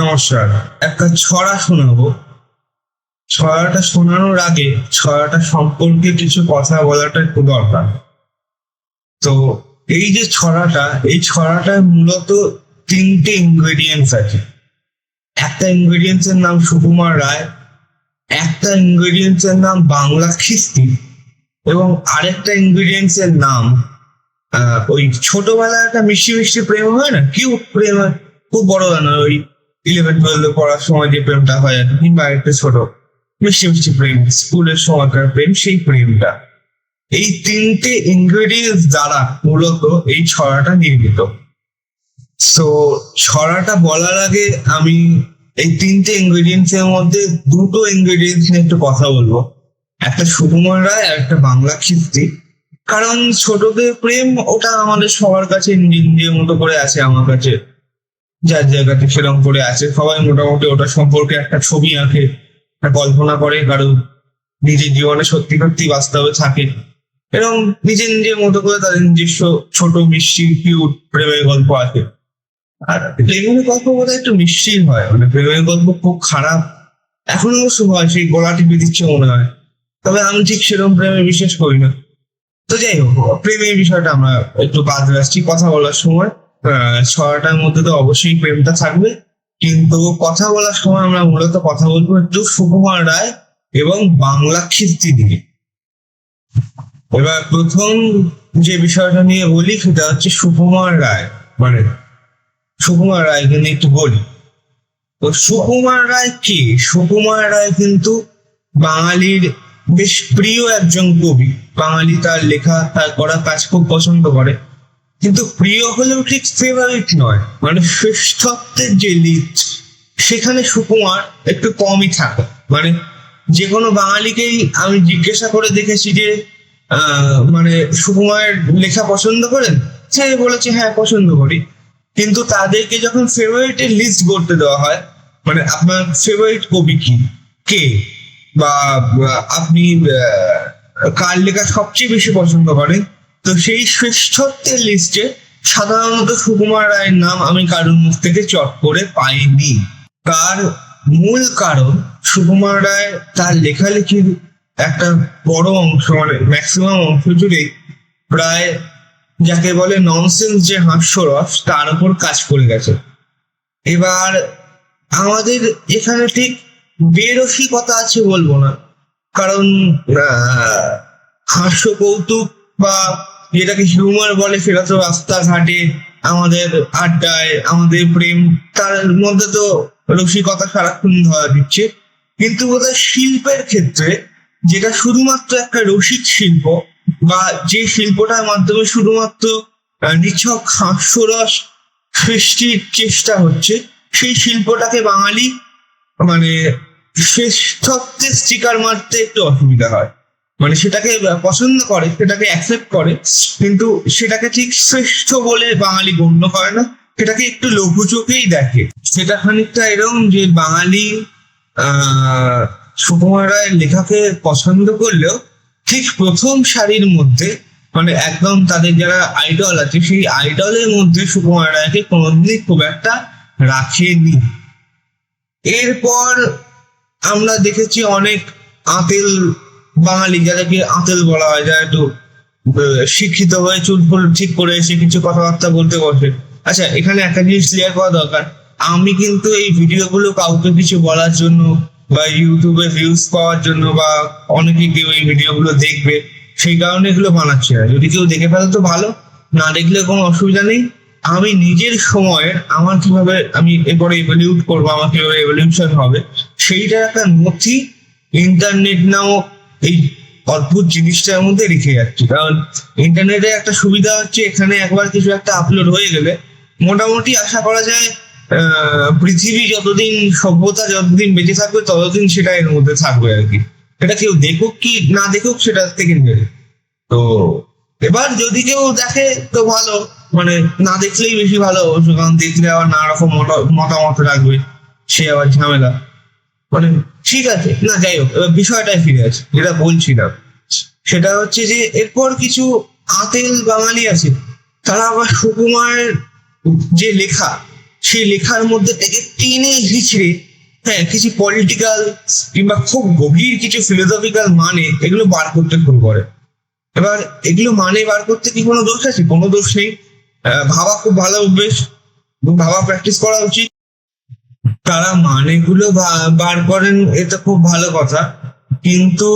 নমস্কার। একটা ছড়া শোনাবো। ছড়াটা শোনানোর আগে ছড়াটা সম্পর্কে কিছু কথা বলাটা একটু দরকার। তো এই যে ছড়াটা, এই ছড়াটায় মূলত তিনটে ইনগ্রেডিয়েন্টস আছে। একটা ইনগ্রেডিয়েন্টস এর নাম সুকুমার রায়, একটা ইনগ্রেডিয়েন্টস এর নাম বাংলা খিস্তি এবং আরেকটা ইনগ্রেডিয়েন্টস এর নাম ওই ছোটবেলায় একটা মিষ্টি মিষ্টি প্রেম হয় না? কিউট প্রেম হয়। খুব বড় না ওই ইলেভেন টুয়েলভে পড়ার সময় যে প্রেমটা হয় আর কিংবা একটা ছোট, মিষ্টি মিষ্টি প্রেম, স্কুলের সময়কার প্রেম, সেই প্রেমটা। এই তিনটে ইনগ্রেডিয়েন্টস দ্বারা মূলত এই ছড়াটা নির্মিত। তো ছড়াটা বলার আগে আমি এই তিনটে ইনগ্রেডিয়েন্টস এর মধ্যে দুটো ইনগ্রেডিয়েন্টস নিয়ে একটু কথা বলব। একটা সুকুমার রায় আর একটা বাংলা খিস্তি কারণ ছোটদের প্রেম ওটা আমাদের সবার কাছে নিজের মতো করে আছে, আমার কাছে যার জায়গাতে সেরকম করে আছে। সবাই মোটামুটি ওটা সম্পর্কে একটা ছবি আঁকে, একটা কল্পনা করে কারও নিজের জীবনে সত্যি সত্যি বাস্তবে থাকে। এরকম নিজের নিজের মতো করে তাদের নিজস্ব ছোট, মিষ্টি কিউট প্রেমের গল্প আছে আর প্রেমের গল্প বোধ একটু মিষ্টি হয়। মানে প্রেমের গল্প খুব খারাপ। এখন অবশ্য হয়, সেই গলা টিপে দিচ্ছে মনে হয়। তবে আমি ঠিক সেরকম প্রেমে বিশ্বাস করি না। তো যাই হোক, প্রেমের বিষয়টা আমরা একটু বাদ রাখছি কথা বলার সময়। ছড়াটার মধ্যে তো অবশ্যই প্রেমটা থাকবে। কিন্তু কথা বলার সময় আমরা মূলত কথা বলব একটু সুকুমার রায় এবং বাংলা কীর্তি নিয়ে। এবার প্রথম যে বিষয়টা নিয়ে বলি, সেটা হচ্ছে সুকুমার রায়। মানে সুকুমার রায়কে নিয়ে একটু বলি। তো সুকুমার রায় কি? সুকুমার রায় কিন্তু বাঙালির বেশ প্রিয় একজন কবি। বাঙালি তার লেখা, তার করা কাজ খুব পছন্দ করে। কিন্তু প্রিয় হলেও ঠিক ফেভারিট নয়। মানে শ্রেষ্ঠত্বের যে লিস্ট সেখানে সুকুমার একটু কমই থাকে। মানে যে কোনো বাঙালিকেই আমি জিজ্ঞাসা করে দেখেছি যে মানে সুকুমারের লেখা পছন্দ করেন? সে বলেছে হ্যাঁ পছন্দ করি। কিন্তু তাদেরকে যখন ফেভারিটের লিস্ট করতে দেওয়া হয় মানে আপনার ফেভারিট কবি কি? কে? বা আপনি কার লেখা সবচেয়ে বেশি পছন্দ করেন? তো সেই শ্রেষ্ঠত্বের লিস্টে সাধারণত সুকুমার রায়ের নাম আমি কারোর মুখ থেকে চট করে পাইনি। তার মূল কারণ সুকুমার রায় তার লেখালেখির একটা বড় অংশ মানে ম্যাক্সিমাম অংশ জুড়ে প্রায় যাকে বলে ননসেন্স যে হাস্যরস, তার উপর কাজ করে গেছে। এবার আমাদের এখানে ঠিক বেরসিকতা আছে বলব না। কারণ হাস্য কৌতুক বা যেটাকে হিউমার বলে, সেটা তো রাস্তাঘাটে, আমাদের আড্ডায়, আমাদের প্রেম, তার মধ্যে তো রসিকতা সারাক্ষণ ধরা দিচ্ছে। কিন্তু বোধহয় শিল্পের ক্ষেত্রে, যেটা শুধুমাত্র একটা রসিক শিল্প, বা যে শিল্পটার মাধ্যমে শুধুমাত্র নিছক হাস্যরস সৃষ্টির চেষ্টা হচ্ছে, সেই শিল্পটাকে বাঙালি মানে শ্রেষ্ঠত্বের স্টিকার মারতে একটু অসুবিধা হয়। মানে সেটাকে পছন্দ করে, সেটাকে অ্যাকসেপ্ট করে, কিন্তু সেটাকে ঠিক শ্রেষ্ঠ বলে বাঙালি গণ্য করে না, সেটাকে একটু লঘু চোখেই দেখে। সেটা খানিকটা এরকম যে বাঙালি সুকুমার রায়ের লেখাকে পছন্দ করলেও ঠিক প্রথম সারির মধ্যে মানে একদম তাদের যারা আইডল আছে, সেই আইডলের মধ্যে সুকুমার রায়কে কোনোদিনই খুব একটা রাখেনি। এরপর আমরা দেখেছি অনেক আতেল বাঙালি যাদেরকে আতেল বলা হয়, যারা একটু শিক্ষিত হয়ে চুল ফুল ঠিক করে এসে কিছু কথাবার্তা বলতে বসে। আচ্ছা এখানে একটা জিনিস ক্লিয়ার করা দরকার। আমি কিন্তু এই ভিডিওগুলো কাউকে কিছু বলার জন্য বা ইউটিউবে ভিউজ পাওয়ার জন্য বা অনেকে কেউ এই ভিডিওগুলো দেখবে, সেই কারণে এগুলো বানাচ্ছি না। যদি কেউ দেখে ফেলে তো ভালো, না দেখলে কোনো অসুবিধা নেই। আমি নিজের সময়ে আমার কীভাবে আমি এরপরে এভলিউট করব, আমার কীভাবে এভলিউশন হবে, সেইটার একটা নথি ইন্টারনেট নামক এই অদ্ভুত জিনিসটার মধ্যে রেখে যাচ্ছি। কারণ ইন্টারনেটে একটা সুবিধা হচ্ছে, এখানে একবার কিছু একটা আপলোড হয়ে গেলে মোটামুটি আশা করা যায় পৃথিবী যতদিন সভ্যতা যতদিন বেঁচে থাকবে, ততদিন সেটা এর মধ্যে থাকবে আর কি। এটা কেউ দেখুক কি না দেখুক, সেটা থেকে নেবে। তো এবার যদি কেউ দেখে, তো ভালো। মানে না দেখলেই বেশি ভালো। কারণ দেখলে আবার নানা রকম মতা- মতামত রাখবে। সে আবার ঝামেলা। মানে ঠিক আছে, না, যাই হোক, এবার বিষয়টায় ফিরে আছে যেটা বলছিলাম। সেটা হচ্ছে যে, এরপর কিছু আতেল বাঙালি আছে, তারা আবার সুকুমার যে লেখা, সেই লেখার মধ্যে থেকে টেনে হিচড়ে হ্যাঁ কিছু পলিটিক্যাল কিংবা খুব গভীর কিছু ফিলোসফিক্যাল মানে এগুলো বার করতে শুরু করে। এবার এগুলো মানে বার করতে কি কোনো দোষ আছে? কোনো দোষ নেই। ভাবা খুব ভালো অভ্যেস ভাবা প্র্যাকটিস করা উচিত। তারা মানেগুলো বার করেন, এটা খুব ভালো কথা। কিন্তু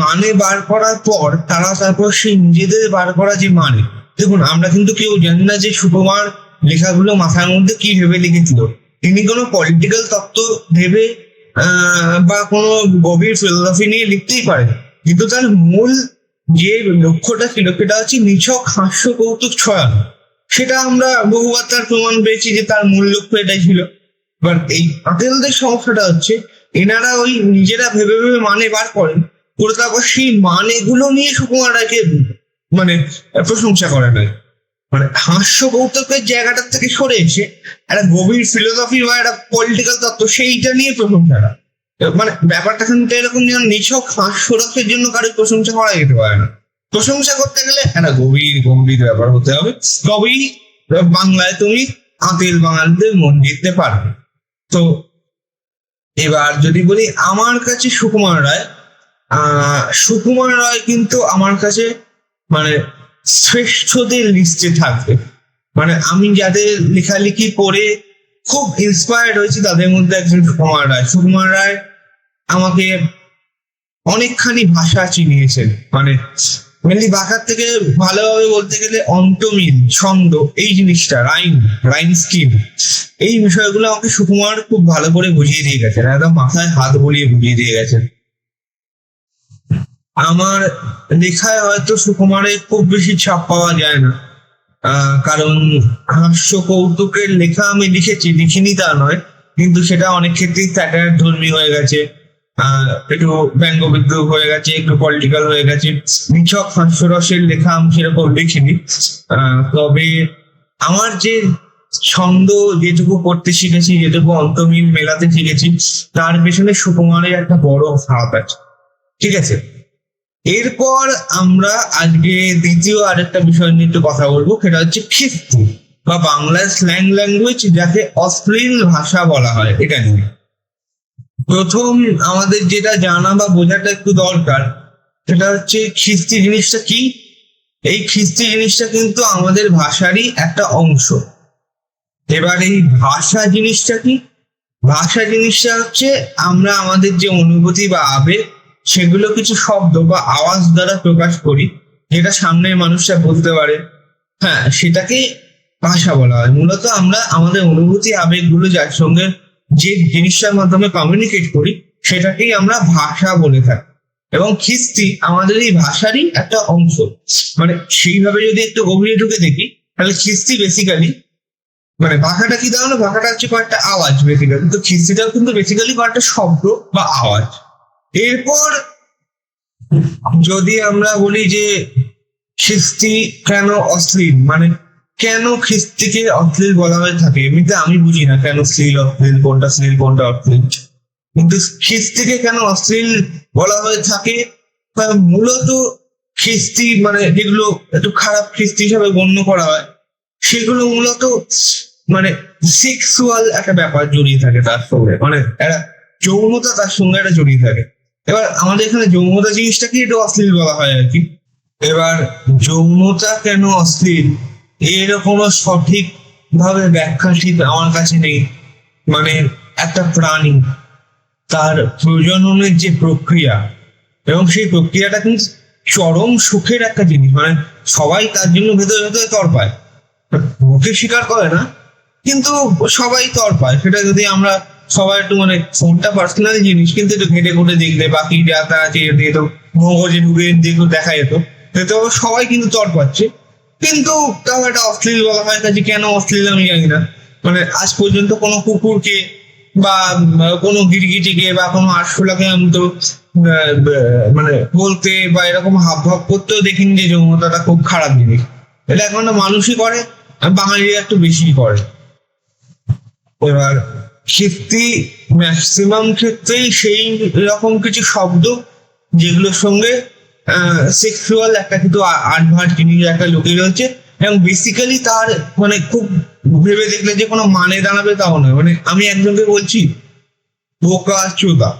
মানে বার করার পর তারা তারপর সেই নিজেদের বার করা যে মানে দেখুন, আমরা কিন্তু কেউ জানি না যে সুকুমার লেখাগুলো মাথার মধ্যে কি ভেবে লিখেছিল। তিনি কোনো পলিটিক্যাল তত্ত্ব ভেবে বা কোনো গভীর ফিলোসফি নিয়ে লিখতেই পারেন। কিন্তু তার মূল যে লক্ষ্যটা ছিল, সেটা হচ্ছে নিছক হাস্য কৌতুক ছড়ানো। সেটা আমরা বহুবার তার প্রমাণ পেয়েছি যে তার মূল লক্ষ্য এটাই ছিল। এবার এই আটেলদের সমস্যাটা হচ্ছে, এনারা ওই নিজেরা ভেবে ভেবে মানে বার করেন করে তারপর সেই মানেগুলো নিয়ে সুকুমার রায়কে মানে প্রশংসা করে নাই মানে হাস্য কৌতুকের জায়গাটার থেকে সরে এসে একটা গভীর ফিলোসফি বা একটা পলিটিক্যাল তত্ত্ব, সেইটা নিয়ে প্রশংসাটা মানে ব্যাপারটা কিন্তু এরকম যেন নিছক হাস্যরসের জন্য কারও প্রশংসা করা যেতে পারে না। প্রশংসা করতে গেলে একটা গভীর, গম্ভীর ব্যাপার হতে হবে। তবেই বাংলায় তুমি আতিল বাঙালিদের মন জিততে পারবে। তো এবার যদি বলি আমার কাছে সুকুমার রায় সুকুমার রায় কিন্তু আমার কাছে মানে শ্রেষ্ঠদের লিস্টে থাকবে। মানে আমি যাদের লেখালেখি করে খুব ইন্সপায়ার্ড হয়েছি তাদের মধ্যে একজন সুকুমার রায়। সুকুমার রায় আমাকে অনেকখানি ভাষা চিনিয়েছেন। মানে মেনলি ভাষার থেকে ভালোভাবে বলতে গেলে অন্তমিল ছন্দ, এই জিনিসটা রাইম রাইম স্কিম এই বিষয়গুলো আমাকে সুকুমার খুব ভালো করে বুঝিয়ে দিয়ে গেছেন, একদম মাথায় হাত বলিয়ে বুঝিয়ে দিয়ে গেছেন। আমার লেখায় হয়তো সুকুমারের খুব বেশি ছাপ পাওয়া যায় না কারণ হাস্য কৌতুকের লেখা আমি লিখেছি, লিখিনি তা নয়, কিন্তু সেটা অনেক ক্ষেত্রেই ধর্মী হয়ে গেছে। একটু ব্যঙ্গ বিদ্রুপ হয়ে গেছে, একটু পলিটিক্যাল হয়ে গেছে। নিছক হাস্যরসের লেখা আমি সেরকম লিখিনি তবে আমার যে ছন্দ যেটুকু পড়তে শিখেছি, যেটুকু অন্তমিল মেলাতে শিখেছি, তার পেছনে সুকুমারের একটা বড় হাত আছে। ঠিক আছে? এরপর আমরা আজকে দ্বিতীয় আরেকটা বিষয় নিয়ে একটু কথা বলব, সেটা হচ্ছে খিস্তি বা বাংলার স্ল্যাং ল্যাঙ্গুয়েজ যাকে অশ্লীল ভাষা বলা হয়, এটা নিয়ে। প্রথম আমাদের যেটা জানা বা বোঝাটা একটু দরকার, সেটা হচ্ছে খিস্তি জিনিসটা কি? এই খিস্তি জিনিসটা কিন্তু আমাদের ভাষারই একটা অংশ। এবার এই ভাষা জিনিসটা কি? ভাষা জিনিসটা হচ্ছে আমরা আমাদের যে অনুভূতি বা আবেগ, সেগুলো কিছু শব্দ বা আওয়াজ দ্বারা প্রকাশ করি, যেটা সামনের মানুষরা বলতে পারে। হ্যাঁ সেটাকে ভাষা বলা হয়। মূলত আমরা আমাদের অনুভূতি, আবেগগুলো যার সঙ্গে যে জিনিসটার মাধ্যমে কমিউনিকেট করি, সেটাকেই আমরা ভাষা বলে থাকি। এবং খিস্তি আমাদের এই ভাষারই একটা অংশ। মানে সেইভাবে যদি একটু গভীরে ঢুকে দেখি, তাহলে খিস্তি বেসিক্যালি মানে ভাষাটা কি তাহলে ভাষাটা হচ্ছে কয়েকটা আওয়াজ বেসিক্যালি তো খিস্তিটাও কিন্তু বেসিক্যালি কয়েকটা শব্দ বা আওয়াজ। এরপর যদি আমরা বলি যে খিস্তি কেন অশ্লীল? মানে কেন খিস্তিকে অশ্লীল বলা হয়ে থাকে? এমনিতে আমি বুঝি না কেন শ্লীল অশ্লীল, কোনটা শ্লীল, কোনটা অশ্লীল। কিন্তু খিস্তিকে কেন অশ্লীল বলা হয়ে থাকে? মূলত খিস্তি মানে যেগুলো একটু খারাপ খিস্তি হিসাবে গণ্য করা হয়, সেগুলো মূলত মানে সেক্সুয়াল একটা ব্যাপার জড়িয়ে থাকে তার সঙ্গে। মানে একটা যৌনতা তার সঙ্গে একটা জড়িয়ে থাকে। এবার আমাদের এখানে যৌনতা জিনিসটাকে একটু অশ্লীল বলা হয় আর কি। এবার যৌনতা কেন অশ্লীল? এর কোনো সঠিক ভাবে ব্যাখ্যা ঠিক আমার কাছে নেই। মানে একটা প্রাণী, তার প্রজননের যে প্রক্রিয়া, এবং সেই প্রক্রিয়াটা কিন্তু চরম সুখের একটা জিনিস। মানে সবাই তার জন্য ভেতরে ভেতরে তর পায়। মুখে স্বীকার করে না, কিন্তু সবাই তর পায়। সেটা যদি আমরা সবাই একটু মানে ফোনটা পার্সোনাল জিনিস, কিন্তু একটু ঘেটে ঘুটে দেখলে, বাকি যাতা আছে মগজে ঢুকে দিয়ে দেখা যেত তো সবাই কিন্তু তর পাচ্ছে। কিন্তু তাও একটা অশ্লীল বলা হয় কাজে কেন অশ্লীল আমি জানি না। মানে আজ পর্যন্ত কোনো কুকুরকে বা কোনো গিরগিটিকে বা কোনো আরশোলাকে আমি তো মানে বলতে বা এরকম হাব ভাব করতেও দেখিনি যে যৌনতাটা খুব খারাপ জিনিস। এটা এখন মানুষই করে আর বাঙালিরা একটু বেশি করে। এবার ক্ষেত্রে ম্যাক্সিমাম ক্ষেত্রেই সেই রকম কিছু শব্দ যেগুলোর সঙ্গে সেক্সুয়াল একটা কিন্তু আটভাট জিনিস একটা লুকিয়ে রয়েছে এবং বেসিক্যালি তার মানে খুব ভেবে দেখলে যে কোনো মানে দাঁড়াবে তাও নয়। মানে আমি একজনকে বলছি, বোকা চোদা।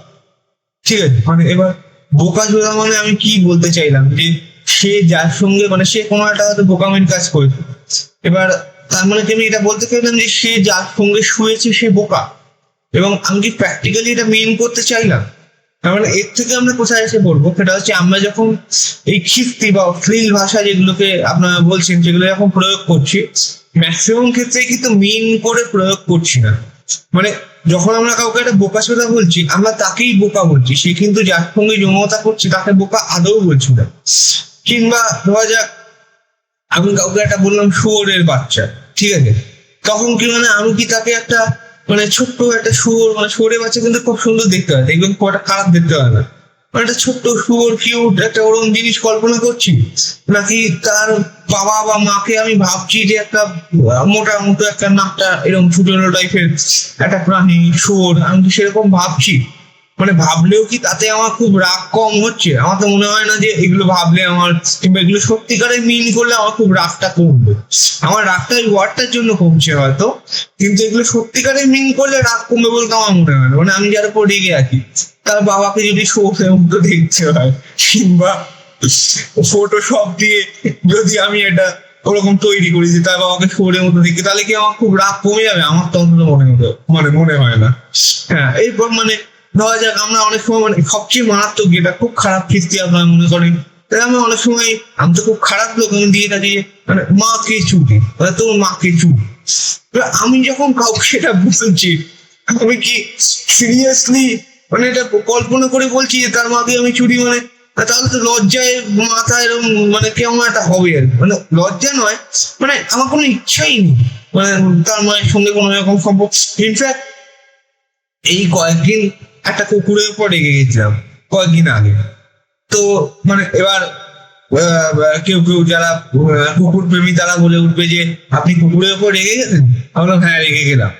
ঠিক আছে? মানে এবার বোকা চোদা মানে আমি কি বলতে চাইলাম? যে সে যার সঙ্গে মানে সে কোনো একটা হয়তো বোকামির কাজ করেছে এবার তার মানে আমি এটা বলতে চাইলাম যে সে যার সঙ্গে শুয়েছে সে বোকা। এবং আমি কি প্র্যাকটিক্যালি এটা মেন করতে চাইলাম? মানে এর থেকে আমরা কোথায় এসে পড়ব? সেটা হচ্ছে আমরা যখন এই খিস্তি বা ফ্রিল ভাষা যেগুলোকে আপনারা বলছেন, যেগুলো যখন প্রয়োগ করছি ম্যাক্সিমাম ক্ষেত্রে কিন্তু মেন করে প্রয়োগ করছি না। মানে যখন আমরা কাউকে একটা বোকা সোদা বলছি, আমরা তাকেই বোকা বলছি। সে কিন্তু যার সঙ্গে যৌনতা করছে, তাকে বোকা আদৌ বলছি না। কিংবা ধরা যাক, আমি কাউকে একটা বললাম শুয়োরের বাচ্চা, ঠিক আছে? তখন কি মানে আমি কি তাকে একটা মানে ছোট্ট একটা শুয়োর মানে শুয়োরের বাচ্চা কিন্তু খুব সুন্দর দেখতে হয়। দেখবেন খুব একটা খারাপ দেখতে হয় না। মানে একটা ছোট্ট শুয়োর কিউট একটা ওরকম জিনিস কল্পনা করছি, নাকি তার বাবা বা মাকে আমি ভাবছি যে একটা মোটা মোটো একটা নাকটা এরকম ছোট টাইপের একটা প্রাণী, শুয়োর, আমি সেরকম ভাবছি? মানে ভাবলেও কি তাতে আমার খুব রাগ কম হচ্ছে? আমার তো মনে হয় না যে এগুলো ভাবলে আমার কিংবা এগুলো সত্যিকারের মিন করলে আমার খুব রাগটা কমবে। আমার রাগটা ওই ওয়ার্ডটার জন্য কমছে হয়তো, কিন্তু এগুলো সত্যিকারের মিন করলে রাগ কমবে বলতে আমার মনে হয় না। মানে আমি যার উপর রেগে আছি, তার বাবাকে যদি শোকের মতো দেখতে হয়, কিংবা ফটোশপ দিয়ে যদি আমি এটা ওরকম তৈরি করি যে তার বাবাকে শোরের মতো দেখি তাহলে কি আমার খুব রাগ কমে যাবে? আমার তো অন্তত মনে হতো মানে মনে হয় না। হ্যাঁ এরপর মানে ধরা যাক, আমরা অনেক সময় মানে সবচেয়ে মারাত্মক যেটা খুব খারাপ খিস্তি আপনারা মনে করেন। তাই আমরা অনেক সময়, আমি তো খুব খারাপ লোক, আমি দিয়ে থাকি মানে মাকে চুটি মানে তোর মাকে চুটি আমি যখন কাউকে সেটা বলছি, আমি কি সিরিয়াসলি মানে এটা কল্পনা করে বলছি যে তার মাকে আমি চুরি মানে? তাহলে তো লজ্জায় মাথা এরকম মানে কেমন একটা হবে আর। মানে লজ্জা নয় মানে আমার কোনো ইচ্ছাই নেই। মানে তার মায়ের সঙ্গে কোনো রকম সম্পর্ক। ইনফ্যাক্ট এই কয়েকদিন একটা কুকুরের উপর রেগে গেছিলাম, কয়েকদিন আগে। তো মানে এবার কেউ কেউ যারা কুকুর প্রেমী তারা বলে উঠবে যে, আপনি কুকুরের উপর রেগে গেছেন? আমরা হ্যাঁ রেগে গেলাম।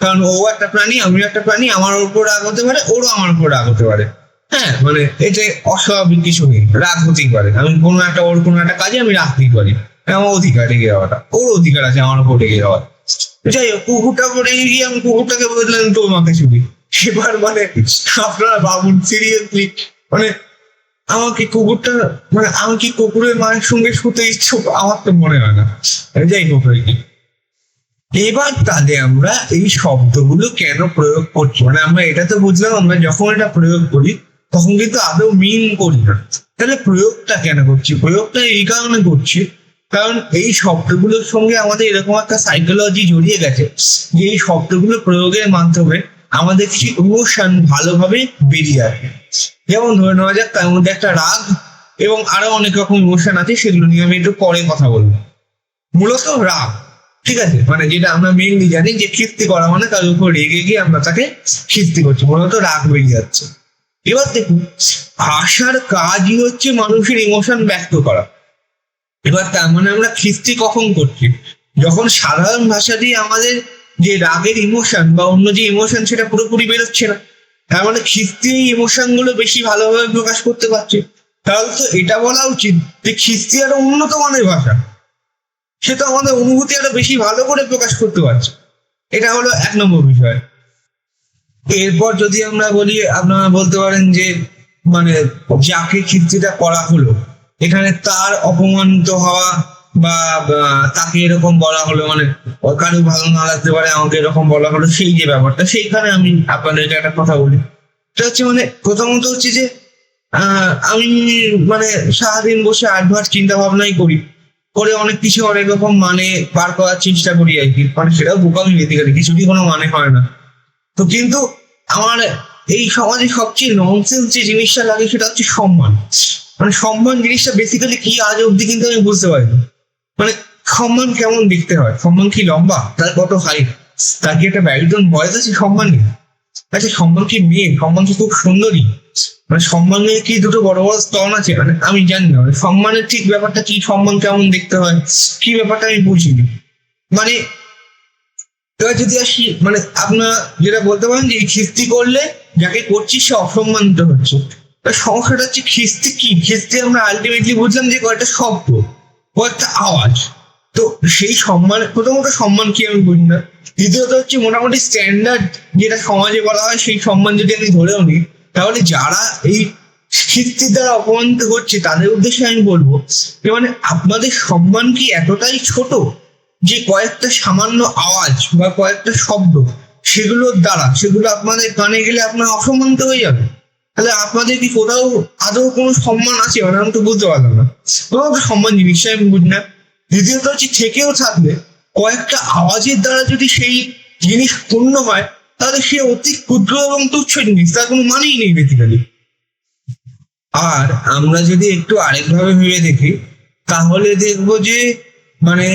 কারণ ও একটা প্রাণী, আমিও একটা প্রাণী, আমার উপর রাগ হতে পারে, ওরও আমার উপর রাগ হতে পারে। হ্যাঁ মানে এতে অস্বাভাবিক কিছু নেই, রাগ হতেই পারে। আমি কোনো একটা, ওর কোনো একটা কাজে আমি রাখতেই পারি। আমার অধিকার রেগে যাওয়াটা ওর অধিকার আছে আমার উপর রেগে যাওয়ার। যাই হোক কুকুরটা করে গিয়ে আমি কুকুরটাকে বললাম তোর মাকে ছুটি এবার মানে আপনারা ভাবুন সিরিয়াসলি মানে আমাকে কুকুরটা মানে আমি কি কুকুরের মায়ের সঙ্গে শুতে ইচ্ছুক? আমার তো মনে হয় না। যাই হোক আর কি। এবার তাহলে আমরা এই শব্দগুলো কেন প্রয়োগ করছি? মানে আমরা এটা তো বুঝলাম, আমরা যখন এটা প্রয়োগ করি, তখন কিন্তু আদৌ মিন করি না। তাহলে প্রয়োগটা কেন করছি? প্রয়োগটা এই কারণে করছি, কারণ এই শব্দগুলোর সঙ্গে আমাদের এরকম একটা সাইকোলজি জড়িয়ে গেছে যে এই শব্দগুলো প্রয়োগের মাধ্যমে আমাদের কিছু ইমোশন ভালোভাবে বেরিয়ে আসে। যেমন ধরে নেওয়া যাক, তার মধ্যে একটা রাগ এবং আরও অনেক রকম ইমোশন আছে, সেগুলো নিয়ে আমি একটু পরে কথা বলব। মূলত রাগ, ঠিক আছে? মানে যেটা আমরা মেনলি জানি যে খিস্তি করা মানে তার উপর রেগে গিয়ে আমরা তাকে খিস্তি করছি, মূলত রাগ বেরিয়ে যাচ্ছে। এবার দেখুন, ভাষার কাজই হচ্ছে মানুষের ইমোশন ব্যক্ত করা। এবার তার মানে আমরা খিস্তি কখন করছি? যখন সাধারণ ভাষা দিয়ে আমাদের যে রাগের ইমোশন বা অন্য যে ইমোশন সেটা পুরোপুরি বেরোচ্ছে না। তার মানে খিস্তি এই ইমোশনগুলো বেশি ভালোভাবে প্রকাশ করতে পারছে। তাহলে তো এটা বলা উচিত যে খিস্তি আরও উন্নত মানের ভাষা। সে তো আমাদের অনুভূতি আরও বেশি ভালো করে প্রকাশ করতে পারছে। এটা হলো এক নম্বর বিষয়। এরপর যদি আমরা বলি, আপনারা বলতে পারেন যে মানে যাকে খিস্তিটা করা হলো, এখানে তার অপমানিত হওয়া বা তাকে এরকম বলা হলো মানে কারও ভালো না লাগতে পারে, আমাকে এরকম বলা হলো, সেই যে ব্যাপারটা, সেইখানে আমি আপনাদেরকে একটা কথা বলি। সেটা হচ্ছে মানে প্রথমত হচ্ছে যে আমি মানে সারাদিন বসে আডভার্স চিন্তা ভাবনাই করি। করে অনেক কিছু, অনেক রকম মানে বার করার চেষ্টা করি আর কি। মানে সেটাও বোকামি বেদিকারি কিছুরই কোনো মানে হয় না। তো কিন্তু আমার এই সমাজে সবচেয়ে ননসেন্স যে জিনিসটা লাগে, সেটা হচ্ছে সম্মান। মানে সম্মান জিনিসটা বেসিক্যালি কি আজ অব্দি কিন্তু আমি বুঝতে পারিনি। মানে সম্মান কেমন দেখতে হয়? সম্মান কি লম্বা? তার কত হাইট তার কি একটা ব্যারিটন বয়স আছে নেই আচ্ছা সম্মান কি মেয়ে? সম্মান কি খুব সুন্দরী? মানে সম্মানের কি দুটো বড় বড় স্তন আছে? মানে আমি জানি না। মানে সম্মানের ঠিক ব্যাপারটা কি? সম্মান কেমন দেখতে হয়? কি ব্যাপারটা আমি বুঝিনি মানে এবার যদি আসি মানে আপনার যেটা বলতে পারেন যে খিস্তি করলে যাকে করছি সে অসম্মানিত হচ্ছে। সমস্যাটা হচ্ছে খিস্তি কি? খিস্তি আমরা আলটিমেটলি বুঝলাম যে কয়েকটা শব্দ। কয়েকটা আওয়াজ তো সেই সম্মান, প্রথমত সম্মান কি আমি বুঝি না। দ্বিতীয়ত হচ্ছে মোটামুটি স্ট্যান্ডার্ড যেটা সমাজে বলা হয়, সেই সম্মান যদি আমি ধরেও নিই, তাহলে যারা এই কীর্তির দ্বারা অপমানিত হচ্ছে, তাদের উদ্দেশ্যে আমি বলব যে মানে আপনাদের সম্মান কি এতটাই ছোট যে কয়েকটা সামান্য আওয়াজ বা কয়েকটা শব্দ, সেগুলোর দ্বারা, সেগুলো আপনাদের কানে গেলে আপনার অসম্মানিত হয়ে যাবে তাহলে আপনাদের কি কোথাও আদৌ কোনো সম্মান আছে? মানে আমি তো বুঝতে পারলাম না। তো সম্মান জিনিসটা আমি বুঝি না। দ্বিতীয়ত হচ্ছে থেকেও থাকবে কয়েকটা আওয়াজের দ্বারা যদি সেই জিনিস পূর্ণ হয়, তাহলে সে অতি ক্ষুদ্র এবং তুচ্ছ জিনিস, তার কোনো মানেই নেই বেসিক্যালি আর আমরা যদি একটু আরেকভাবে ভেবে দেখি, তাহলে দেখব যে মানে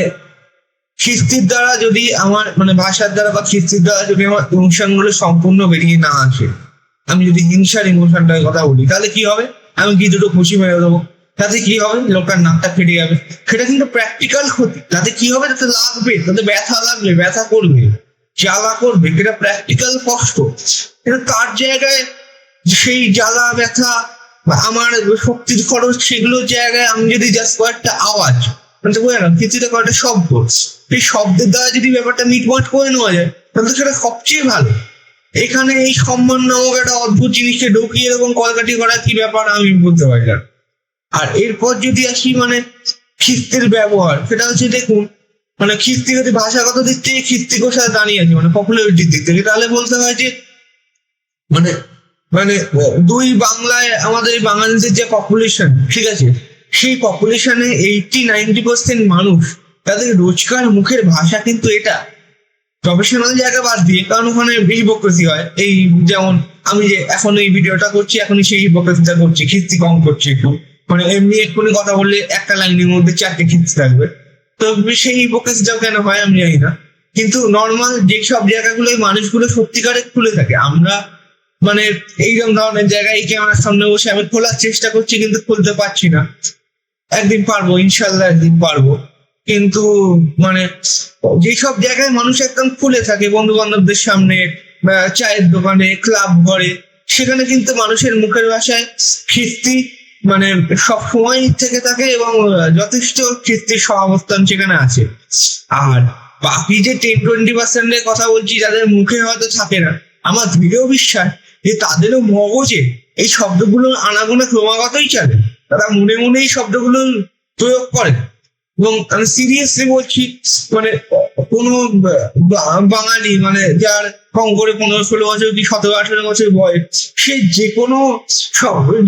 খিস্তির দ্বারা যদি আমার মানে ভাষার দ্বারা বা খিস্তির দ্বারা যদি আমার অনুষ্ঠানগুলো সম্পূর্ণ বেরিয়ে না আসে আমি যদি হিংসার ইমোশনটার কথা বলি, তাহলে কি হবে? আমি কি দুটো খুশি মেরে দেবো। তাতে কি হবে? লোকটার নাকটা ফেটে যাবে। সেটা কিন্তু প্র্যাকটিক্যাল ক্ষতি। তাতে কি হবে? তাতে লাগবে। তাতে ব্যথা লাগবে, ব্যথা করবে। জ্বালা করবে। সেটা প্র্যাকটিক্যাল কষ্ট। কিন্তু তার জায়গায় সেই জ্বালা, ব্যথা আমার শক্তির খরচ সেগুলোর জায়গায় আমি যদি জাস্ট কয়েকটা আওয়াজ মানে তো বোঝা না কিছুটা কয়েকটা শব্দ। এই শব্দের দ্বারা যদি ব্যাপারটা মিটমাট করে নেওয়া যায়, তাহলে সেটা সবচেয়ে ভালো। এখানে এই সম্মান নামক একটা অদ্ভুত জিনিসকে ঢুকিয়ে এরকম কলকাটি করা কি ব্যাপার আমি বলতে পারি না। আর এরপর যদি আসি মানে খিস্তির ব্যবহার, সেটা হচ্ছে দেখুন মানে খিস্তি যদি ভাষাগত দিক থেকে খিস্তি কোষায় দাঁড়িয়ে আছে মানে পপুলারিটির দিক থেকে, তাহলে বলতে হয় যে মানে মানে দুই বাংলায় আমাদের বাঙালিদের যে পপুলেশন ঠিক আছে? সেই পপুলেশনে এইটি নাইনটি পার্সেন্ট মানুষ, তাদের রোজকার মুখের ভাষা কিন্তু এটা। প্রফেশনাল জায়গা বাদ দিয়ে, কারণ ওখানে হিপোক্রেসি হয়। এই যেমন আমি যে এখন এই ভিডিওটা করছি, এখনই সেই হিপোক্রেসিটা করছি, খিস্তি কম করছি একটু। মানে এমনি এক্ষুনি কথা বললে একটা লাইনের মধ্যে চারটে খিস্তি থাকবে। তো সেই হিপোক্রেসিটাও কেন হয় আমি জানি না। কিন্তু নর্মাল যে সব জায়গাগুলো মানুষগুলো সত্যিকারে খুলে থাকে, আমরা মানে এইরকম ধরনের জায়গায় এই ক্যামেরার সামনে বসে আমি খোলার চেষ্টা করছি, কিন্তু খুলতে পারছি না। একদিন পারব ইনশাল্লাহ একদিন পারব। কিন্তু মানে যেসব জায়গায় মানুষ একদম খুলে থাকে বন্ধু বান্ধবদের সামনে চায়ের দোকানে, ক্লাব ঘরে, সেখানে কিন্তু মানুষের মুখের ভাষায় খিস্তি মানে সব সময় থেকে থাকে এবং যথেষ্ট খিস্তির সহাবস্থান সেখানে আছে। আর বাকি যে টেন টোয়েন্টি পার্সেন্টের কথা বলছি, যাদের মুখে হয়তো থাকে না, আমার দৃঢ় বিশ্বাস যে তাদেরও মগজে এই শব্দগুলো আনাগোনা ক্রমাগতই চলে। তারা মনে মনে এই শব্দগুলো প্রয়োগ করে। এবং আমি সিরিয়াসলি বলছি মানে কোনো বাঙালি মানে যার কম করে পনেরো, ষোলো বছর কি সতেরো, আঠেরো বছর বয়স, সে যে কোনো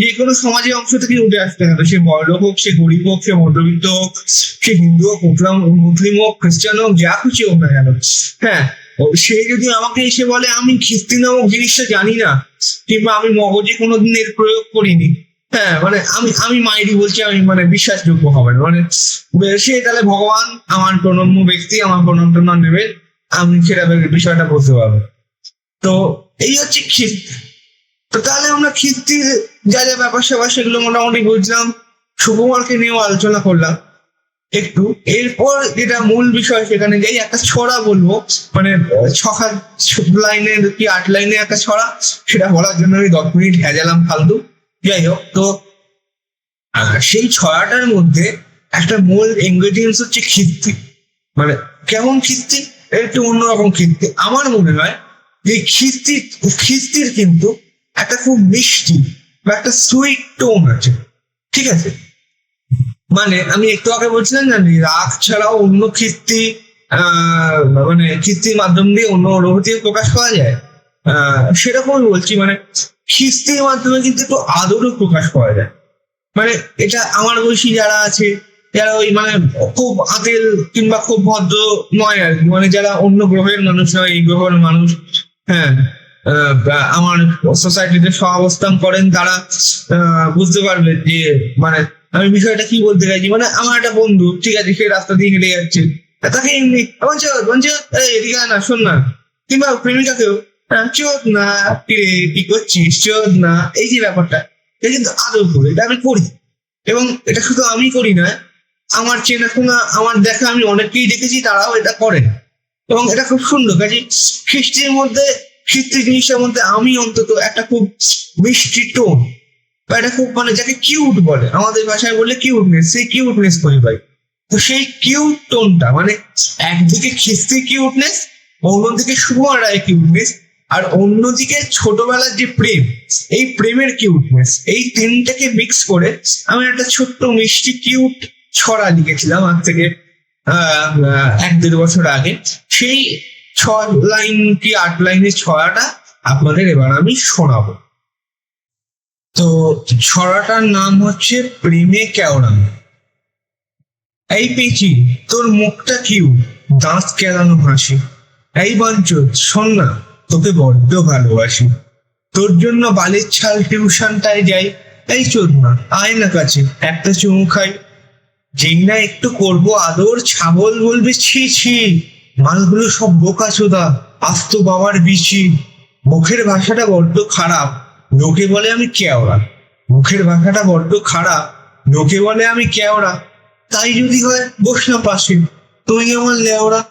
যে কোনো সমাজের অংশ থেকে উঠে আসতে হবে। সে বড়লোক হোক, সে গরিব হোক, সে মধ্যবিত্ত হোক, সে হিন্দু হোক, মুসলাম, মুসলিম হোক, খ্রিস্টান হোক, যা খুশি হোক না কেন। হ্যাঁ সে যদি আমাকে এসে বলে, আমি খিস্তি নামক জিনিসটা জানি না, কিংবা আমি মগজে কোনোদিন এর প্রয়োগ করিনি হ্যাঁ মানে আমি আমি মাইরি বলছি, আমি মানে বিশ্বাসযোগ্য হবে না মানে সে তাহলে ভগবান আমার প্রণম্য ব্যক্তি, আমার প্রণম টনম নেবে, আমি সেটা বিষয়টা বলতে পারব। তো এই হচ্ছে খিস্তি তো তাহলে আমরা খিস্তির যা যা ব্যাপার স্যাপার সেগুলো মোটামুটি বুঝলাম। শুভমার্কে নিয়েও আলোচনা করলাম একটু। এরপর যেটা মূল বিষয় সেখানে যাই, একটা ছড়া বলব। মানে ছখার লাইনের কি আট লাইনে একটা ছড়া, সেটা বলার জন্য আমি দশ মিনিট ভেজালাম ফালতু। যাই হোক, তো সেই ছয়াটার মধ্যে একটা মূল ইনগ্রেডিয়েন্টস হচ্ছে খিস্তি মানে কেমন খিস্তি একটু অন্যরকম খিস্তি আমার মনে হয় যে খিস্তি খিস্তির কিন্তু একটা খুব মিষ্টি বা একটা সুইট টোন আছে। ঠিক আছে? মানে আমি একটু আগে বলছিলাম না রাগ ছাড়াও অন্য খিস্তি মানে খিস্তির মাধ্যম দিয়ে অন্য অনুভূতি প্রকাশ করা যায়। সেরকমই বলছি মানে খিস্তির মাধ্যমে কিন্তু একটু আদরও প্রকাশ করা যায়। মানে এটা আমার বয়সী যারা আছে যারা ওই মানে খুব আতেল কিংবা খুব ভদ্র নয় আর কি। মানে যারা অন্য গ্রহের মানুষ নয় এই গ্রহের মানুষ হ্যাঁ আমার সোসাইটিতে সহাবস্থান করেন তারা বুঝতে পারবে যে মানে আমি বিষয়টা কি বলতে চাইছি। মানে আমার একটা বন্ধু ঠিক আছে সে রাস্তা দিয়ে হেঁটে যাচ্ছে। তাকে এমনি বলছে বলছে এদিকে না শোন না। কিংবা প্রেমিকাকেও হ্যাঁ, চোদ না কিরে কি করছিস চোদ না এই যে ব্যাপারটা, এটা কিন্তু আদর করে এটা আমি করি। এবং এটা শুধু আমি করি না, আমার চেনাশোনা আমার দেখা আমি অনেককেই দেখেছি, তারাও এটা করে এবং এটা খুব সুন্দর, কাজে খ্রিস্টির মধ্যে খ্রিস্টি জিনিসের মধ্যে আমি অন্তত একটা খুব মিষ্টি টোন, বা এটা খুব মানে যাকে কিউট বলে, আমাদের ভাষায় বললে কিউটনেস, সেই কিউটনেস করি ভাই তো সেই কিউট টোনটা মানে একদিকে খিস্তি কিউটনেস, অন্যদিকে সুকুমার রায় কিউটনেস আর অন্যদিকে ছোটবেলার যে প্রেম, এই প্রেমের কিউটনেস এই তিনটাকে মিক্স করে আমি একটা ছোট্ট মিষ্টি কিউট ছড়া লিখেছিলাম আজ থেকে এক দেড় বছর আগে। সেই ছ লাইন কি আট লাইনের ছড়াটা আপনাদের এবার আমি শোনাবো। তো ছড়াটার নাম হচ্ছে প্রেমে কেওড়াম এই পেঁচি, তোর মুখটা কিউ দাঁত কেলানো হাসি। এই বাঞ্চত শোন না। তোকে বড্ড ভালোবাসি। তোর জন্য বালির ছাল টিউশনটায় যাই, এই চোর না, আয় না কাছে, একটা চুমু খাই। যেই না একটু করব আদর, ছাগল বলবে, ছি ছি। মালগুলো সব বোকা চোদা আস্ত বাবার বিচি। মুখের ভাষাটা বড্ড খারাপ, লোকে বলে আমি কেওড়া। মুখের ভাষাটা বড্ড খারাপ, লোকে বলে আমি কেওড়া। তাই যদি হয়, বস না পাশে। তুই আমার লেওড়া।